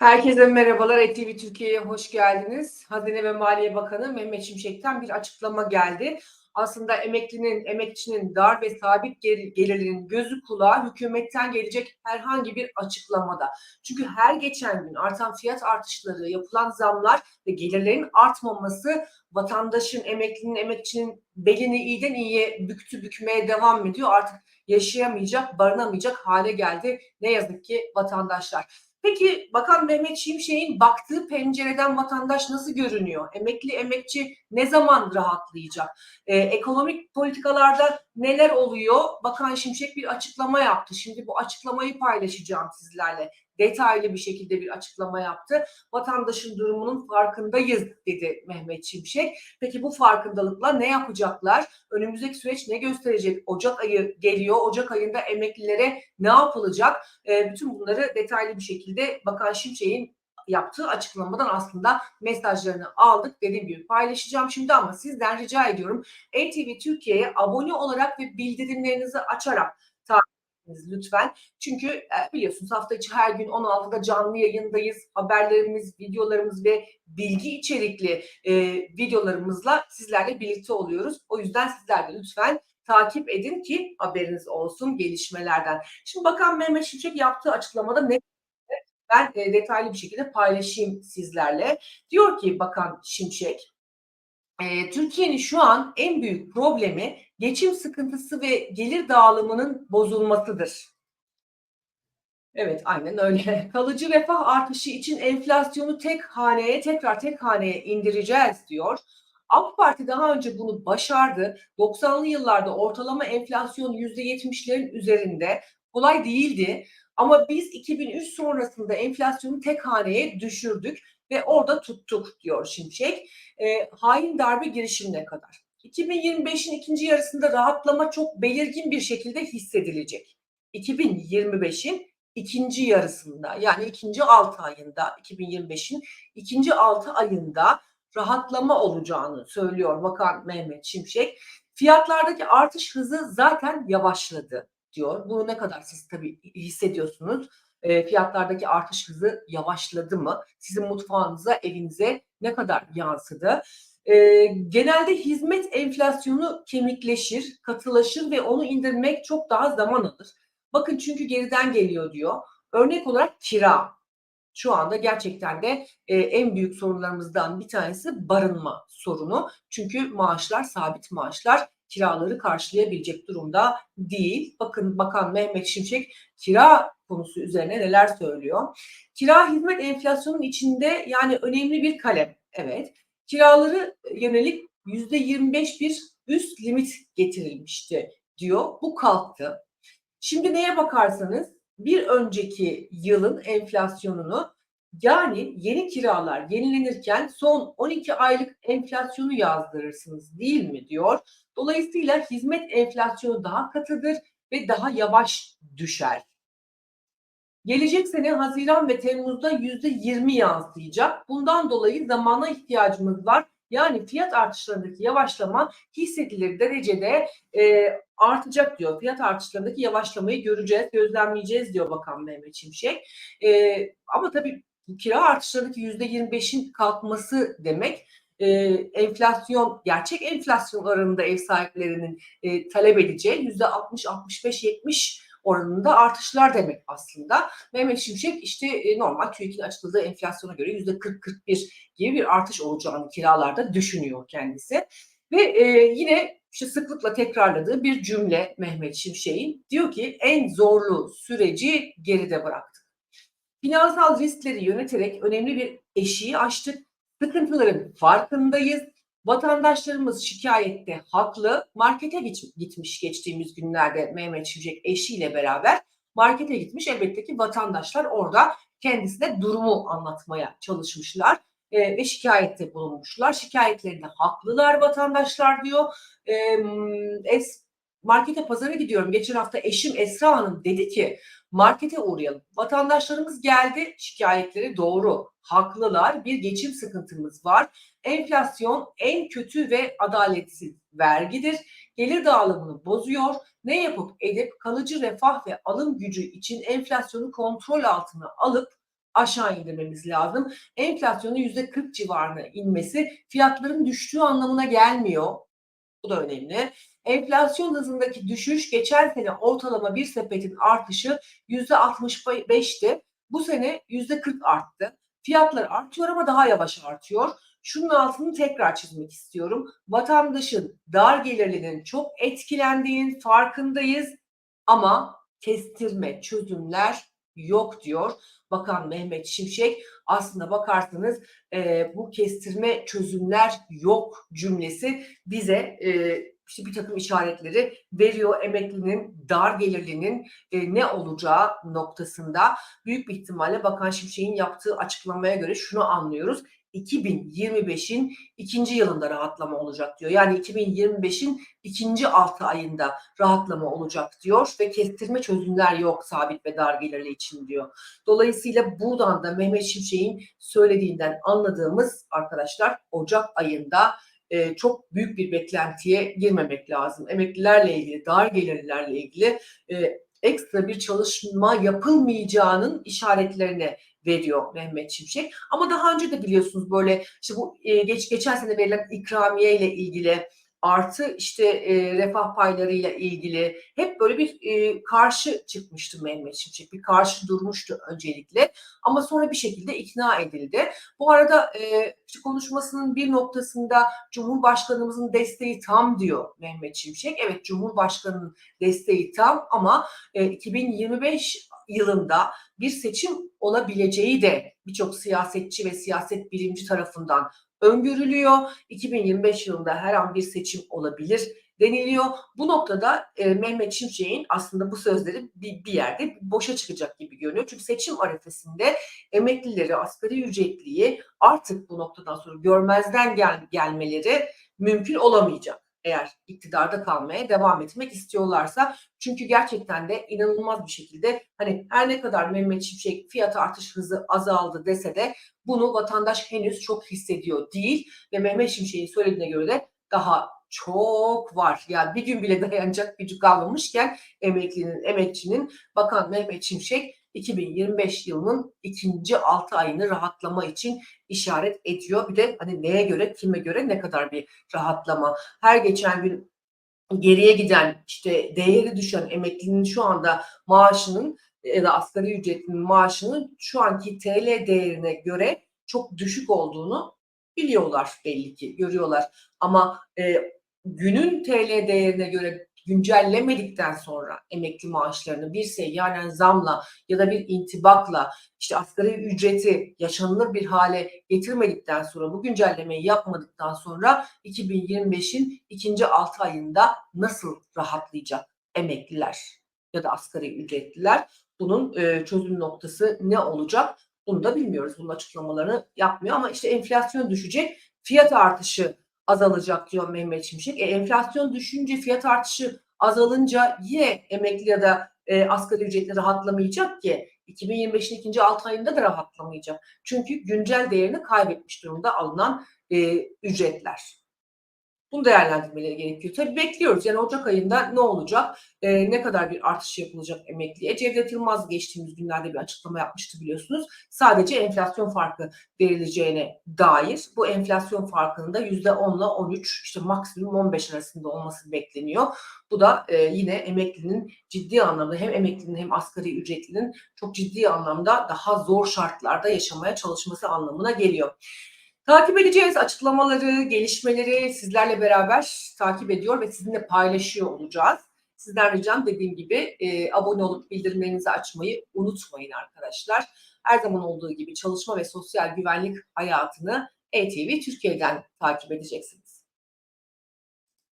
Herkese merhabalar. ETV Türkiye'ye hoş geldiniz. Hazine ve Maliye Bakanı Mehmet Şimşek'ten bir açıklama geldi. Aslında emeklinin, emekçinin dar ve sabit gelirlerin gözü kulağı hükümetten gelecek herhangi bir açıklamada. Çünkü her geçen gün artan fiyat artışları, yapılan zamlar ve gelirlerin artmaması vatandaşın, emeklinin, emekçinin belini iyiden iyiye büktü bükmeye devam ediyor. Artık yaşayamayacak, barınamayacak hale geldi ne yazık ki vatandaşlar. Peki Bakan Mehmet Şimşek'in baktığı pencereden vatandaş nasıl görünüyor? Emekli emekçi ne zaman rahatlayacak? Ee, ekonomik politikalarda neler oluyor? Bakan Şimşek bir açıklama yaptı. Şimdi bu açıklamayı paylaşacağım sizlerle detaylı bir şekilde bir açıklama yaptı. Vatandaşın durumunun farkındayız dedi Mehmet Şimşek. Peki bu farkındalıkla ne yapacaklar? Önümüzdeki süreç ne gösterecek? Ocak ayı geliyor. Ocak ayında emeklilere ne yapılacak? E, bütün bunları detaylı bir şekilde Bakan Şimşek'in yaptığı açıklamadan aslında mesajlarını aldık. Dediğim gibi paylaşacağım şimdi ama sizden rica ediyorum NTV Türkiye'ye abone olarak ve bildirimlerinizi açarak lütfen. Çünkü e, biliyorsunuz hafta içi her gün 16'da canlı yayındayız. Haberlerimiz, videolarımız ve bilgi içerikli e, videolarımızla sizlerle birlikte oluyoruz. O yüzden sizler de lütfen takip edin ki haberiniz olsun gelişmelerden. Şimdi Bakan Mehmet Şimşek yaptığı açıklamada ne ben e, detaylı bir şekilde paylaşayım sizlerle. Diyor ki Bakan Şimşek, e, Türkiye'nin şu an en büyük problemi geçim sıkıntısı ve gelir dağılımının bozulmasıdır. Evet aynen öyle. Kalıcı refah artışı için enflasyonu tek haneye tekrar tek haneye indireceğiz diyor. AK Parti daha önce bunu başardı. 90'lı yıllarda ortalama enflasyon %70'lerin üzerinde. Kolay değildi. Ama biz 2003 sonrasında enflasyonu tek haneye düşürdük ve orada tuttuk diyor Şimşek. E, hain darbe girişimine kadar. 2025'in ikinci yarısında rahatlama çok belirgin bir şekilde hissedilecek. 2025'in ikinci yarısında yani ikinci altı ayında 2025'in ikinci altı ayında rahatlama olacağını söylüyor Bakan Mehmet Şimşek. Fiyatlardaki artış hızı zaten yavaşladı diyor. Bunu ne kadar siz tabii hissediyorsunuz? E, fiyatlardaki artış hızı yavaşladı mı? Sizin mutfağınıza, evinize ne kadar yansıdı? E, genelde hizmet enflasyonu kemikleşir, katılaşır ve onu indirmek çok daha zaman alır. Bakın çünkü geriden geliyor diyor. Örnek olarak kira. Şu anda gerçekten de e, en büyük sorunlarımızdan bir tanesi barınma sorunu. Çünkü maaşlar sabit maaşlar kiraları karşılayabilecek durumda değil. Bakın Bakan Mehmet Şimşek kira konusu üzerine neler söylüyor. Kira hizmet enflasyonun içinde yani önemli bir kalem. Evet. Kiraları yönelik yüzde 25 bir üst limit getirilmişti diyor. Bu kalktı. Şimdi neye bakarsanız bir önceki yılın enflasyonunu yani yeni kiralar yenilenirken son 12 aylık enflasyonu yazdırırsınız değil mi diyor. Dolayısıyla hizmet enflasyonu daha katıdır ve daha yavaş düşer. Gelecek sene Haziran ve Temmuz'da yüzde 20 yansıyacak. Bundan dolayı zamana ihtiyacımız var. Yani fiyat artışlarındaki yavaşlama hissedilir derecede e, artacak diyor. Fiyat artışlarındaki yavaşlamayı göreceğiz, gözlemleyeceğiz diyor Bakan Mehmet Şimşek. E, ama tabii kira artışlarındaki yüzde 25'in kalkması demek e, enflasyon, gerçek enflasyon oranında ev sahiplerinin e, talep edeceği yüzde 60, 65, 70 oranında artışlar demek aslında. Mehmet Şimşek işte e, normal TÜİK'in açıkladığı enflasyona göre yüzde 40-41 gibi bir artış olacağını kiralarda düşünüyor kendisi. Ve e, yine işte sıklıkla tekrarladığı bir cümle Mehmet Şimşek'in diyor ki en zorlu süreci geride bıraktık. Finansal riskleri yöneterek önemli bir eşiği aştık. Sıkıntıların farkındayız Vatandaşlarımız şikayette haklı. Markete gitmiş geçtiğimiz günlerde Mehmet Şimşek eşiyle beraber markete gitmiş. Elbette ki vatandaşlar orada kendisine durumu anlatmaya çalışmışlar e, ve şikayette bulunmuşlar. Şikayetlerinde haklılar vatandaşlar diyor. E, markete pazara gidiyorum. Geçen hafta eşim Esra Hanım dedi ki markete uğrayalım. Vatandaşlarımız geldi şikayetleri doğru. Haklılar. Bir geçim sıkıntımız var. Enflasyon en kötü ve adaletsiz vergidir. Gelir dağılımını bozuyor. Ne yapıp edip kalıcı refah ve alım gücü için enflasyonu kontrol altına alıp aşağı indirmemiz lazım. Enflasyonun %40 civarına inmesi fiyatların düştüğü anlamına gelmiyor. Bu da önemli. Enflasyon hızındaki düşüş geçen sene ortalama bir sepetin artışı %65'ti. Bu sene %40 arttı. Fiyatlar artıyor ama daha yavaş artıyor. Şunun altını tekrar çizmek istiyorum. Vatandaşın dar gelirlinin çok etkilendiğinin farkındayız ama kestirme çözümler yok diyor. Bakan Mehmet Şimşek aslında bakarsanız e, bu kestirme çözümler yok cümlesi bize e, işte bir takım işaretleri veriyor emeklinin, dar gelirlinin e, ne olacağı noktasında. Büyük bir ihtimalle Bakan Şimşek'in yaptığı açıklamaya göre şunu anlıyoruz. 2025'in ikinci yılında rahatlama olacak diyor. Yani 2025'in ikinci altı ayında rahatlama olacak diyor ve kestirme çözümler yok sabit ve dar gelirli için diyor. Dolayısıyla buradan da Mehmet Şimşek'in söylediğinden anladığımız arkadaşlar Ocak ayında e, çok büyük bir beklentiye girmemek lazım. Emeklilerle ilgili, dar gelirlilerle ilgili e, ekstra bir çalışma yapılmayacağının işaretlerini veriyor Mehmet Şimşek. Ama daha önce de biliyorsunuz böyle işte bu e, geç geçen sene verilen ikramiye ile ilgili artı işte e, refah paylarıyla ilgili hep böyle bir e, karşı çıkmıştı Mehmet Şimşek. Bir karşı durmuştu öncelikle ama sonra bir şekilde ikna edildi. Bu arada e, işte konuşmasının bir noktasında Cumhurbaşkanımızın desteği tam diyor Mehmet Şimşek. Evet Cumhurbaşkanının desteği tam ama e, 2025 yılında bir seçim olabileceği de birçok siyasetçi ve siyaset bilimci tarafından öngörülüyor. 2025 yılında her an bir seçim olabilir deniliyor. Bu noktada e, Mehmet Şimşek'in aslında bu sözleri bir, bir yerde boşa çıkacak gibi görünüyor. Çünkü seçim arifesinde emeklileri, asgari ücretliyi artık bu noktadan sonra görmezden gel, gelmeleri mümkün olamayacak eğer iktidarda kalmaya devam etmek istiyorlarsa. Çünkü gerçekten de inanılmaz bir şekilde hani her ne kadar Mehmet Şimşek fiyat artış hızı azaldı dese de bunu vatandaş henüz çok hissediyor değil ve Mehmet Şimşek'in söylediğine göre de daha çok var. Yani bir gün bile dayanacak gücü kalmamışken emeklinin, emekçinin Bakan Mehmet Şimşek 2025 yılının ikinci 6 ayını rahatlama için işaret ediyor. Bir de hani neye göre, kime göre ne kadar bir rahatlama. Her geçen gün geriye giden işte değeri düşen emeklinin şu anda maaşının ya da asgari ücretinin maaşının şu anki TL değerine göre çok düşük olduğunu biliyorlar belli ki, görüyorlar. Ama e, günün TL değerine göre güncellemedikten sonra emekli maaşlarını bir seyyanen zamla ya da bir intibakla işte asgari ücreti yaşanılır bir hale getirmedikten sonra bu güncellemeyi yapmadıktan sonra 2025'in ikinci 6 ayında nasıl rahatlayacak emekliler ya da asgari ücretliler? Bunun e, çözüm noktası ne olacak? Bunu da bilmiyoruz. Bunun açıklamalarını yapmıyor ama işte enflasyon düşecek, fiyat artışı azalacak diyor Mehmet Şimşek. E, enflasyon düşünce fiyat artışı azalınca yine emekli ya da e, asgari ücretli rahatlamayacak ki 2025'in ikinci 6 ayında da rahatlamayacak. Çünkü güncel değerini kaybetmiş durumda alınan e, ücretler. Bunu değerlendirmeleri gerekiyor. Tabii bekliyoruz. Yani Ocak ayında ne olacak? E, ne kadar bir artış yapılacak emekliye? Cevdet Yılmaz geçtiğimiz günlerde bir açıklama yapmıştı biliyorsunuz. Sadece enflasyon farkı verileceğine dair. Bu enflasyon farkının da %10 ile 13 işte maksimum 15 arasında olması bekleniyor. Bu da e, yine emeklinin ciddi anlamda hem emeklinin hem asgari ücretlinin çok ciddi anlamda daha zor şartlarda yaşamaya çalışması anlamına geliyor. Takip edeceğiz açıklamaları, gelişmeleri sizlerle beraber takip ediyor ve sizinle paylaşıyor olacağız. Sizden ricam dediğim gibi e, abone olup bildirimlerinizi açmayı unutmayın arkadaşlar. Her zaman olduğu gibi çalışma ve sosyal güvenlik hayatını ETV Türkiye'den takip edeceksiniz.